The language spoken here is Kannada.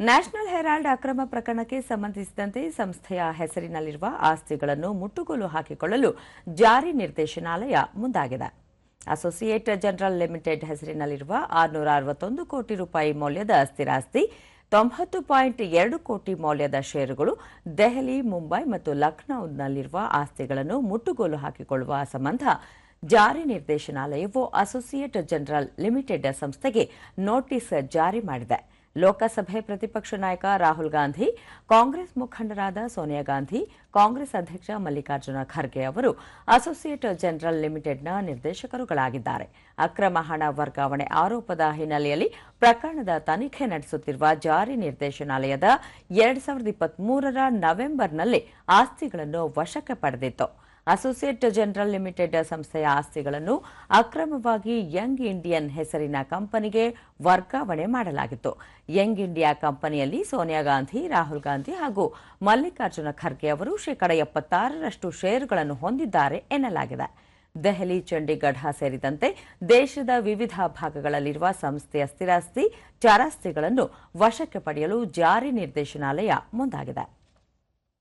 ನ್ಯಾಷನಲ್ ಹೆರಾಲ್ಡ್ ಅಕ್ರಮ ಪ್ರಕರಣಕ್ಕೆ ಸಂಬಂಧಿಸಿದಂತೆ ಸಂಸ್ಥೆಯ ಹೆಸರಿನಲ್ಲಿರುವ ಆಸ್ತಿಗಳನ್ನು ಮುಟ್ಟುಗೋಲು ಹಾಕಿಕೊಳ್ಳಲು ಜಾರಿ ನಿರ್ದೇಶನಾಲಯ ಮುಂದಾಗಿದೆ. ಅಸೋಸಿಯೇಟ್ ಜನರಲ್ ಲಿಮಿಟೆಡ್ ಹೆಸರಿನಲ್ಲಿರುವ ಆರುನೂರ ಅರವತ್ತೊಂದು ಕೋಟಿ ರೂಪಾಯಿ ಮೌಲ್ಯದ ಸ್ಥಿರಾಸ್ತಿ ತೊಂಬತ್ತು ಪಾಯಿಂಟ್ ಎರಡು ಕೋಟಿ ಮೌಲ್ಯದ ಷೇರುಗಳು ದೆಹಲಿ, ಮುಂಬೈ ಮತ್ತು ಲಖನೌನಲ್ಲಿರುವ ಆಸ್ತಿಗಳನ್ನು ಮುಟ್ಟುಗೋಲು ಹಾಕಿಕೊಳ್ಳುವ ಸಂಬಂಧ ಜಾರಿ ನಿರ್ದೇಶನಾಲಯವು ಅಸೋಸಿಯೇಟ್ ಜನರಲ್ ಲಿಮಿಟೆಡ್ ಸಂಸ್ಥೆಗೆ ನೋಟಿಸ್ ಜಾರಿ ಮಾಡಿದೆ. ಲೋಕಸಭೆ ಪ್ರತಿಪಕ್ಷ ನಾಯಕ ರಾಹುಲ್ ಗಾಂಧಿ, ಕಾಂಗ್ರೆಸ್ ಮುಖಂಡರಾದ ಸೋನಿಯಾ ಗಾಂಧಿ, ಕಾಂಗ್ರೆಸ್ ಅಧ್ಯಕ್ಷ ಮಲ್ಲಿಕಾರ್ಜುನ ಖರ್ಗೆ ಅವರು, ಅಸೋಸಿಯೇಟ್ ಜನರಲ್ ಲಿಮಿಟೆಡ್ನ ನಿರ್ದೇಶಕರುಗಳಾಗಿದ್ದಾರೆ. ಅಕ್ರಮ ಹಣ ವರ್ಗಾವಣೆ ಆರೋಪದ ಹಿನ್ನೆಲೆಯಲ್ಲಿ ಪ್ರಕರಣದ ತನಿಖೆ ನಡೆಸುತ್ತಿರುವ ಜಾರಿ ನಿರ್ದೇಶನಾಲಯದ ಎರಡ್ ಸಾವಿರದ ಇಪ್ಪತ್ಮೂರರ ನವೆಂಬರ್ನಲ್ಲಿ ಆಸ್ತಿಗಳನ್ನು ವಶಕ್ಕೆ ಪಡೆದಿತ್ತು. ಅಸೋಸಿಯೇಟ್ ಜನರಲ್ ಲಿಮಿಟೆಡ್ ಸಂಸ್ಥೆಯ ಆಸ್ತಿಗಳನ್ನು ಅಕ್ರಮವಾಗಿ ಯಂಗ್ ಇಂಡಿಯನ್ ಹೆಸರಿನ ಕಂಪನಿಗೆ ವರ್ಗಾವಣೆ ಮಾಡಲಾಗಿತ್ತು. ಯಂಗ್ ಇಂಡಿಯಾ ಕಂಪನಿಯಲ್ಲಿ ಸೋನಿಯಾ ಗಾಂಧಿ, ರಾಹುಲ್ ಗಾಂಧಿ ಹಾಗೂ ಮಲ್ಲಿಕಾರ್ಜುನ ಖರ್ಗೆ ಅವರು ಶೇಕಡ ಎಪ್ಪತ್ತಾರರಷ್ಟು ಷೇರುಗಳನ್ನು ಹೊಂದಿದ್ದಾರೆ ಎನ್ನಲಾಗಿದೆ. ದೆಹಲಿ, ಚಂಡೀಗಢ ಸೇರಿದಂತೆ ದೇಶದ ವಿವಿಧ ಭಾಗಗಳಲ್ಲಿರುವ ಸಂಸ್ಥೆಯ ಸ್ಥಿರಾಸ್ತಿ, ಚರಾಸ್ತಿಗಳನ್ನು ವಶಕ್ಕೆ ಪಡೆಯಲು ಜಾರಿ ನಿರ್ದೇಶನಾಲಯ ಮುಂದಾಗಿದೆ.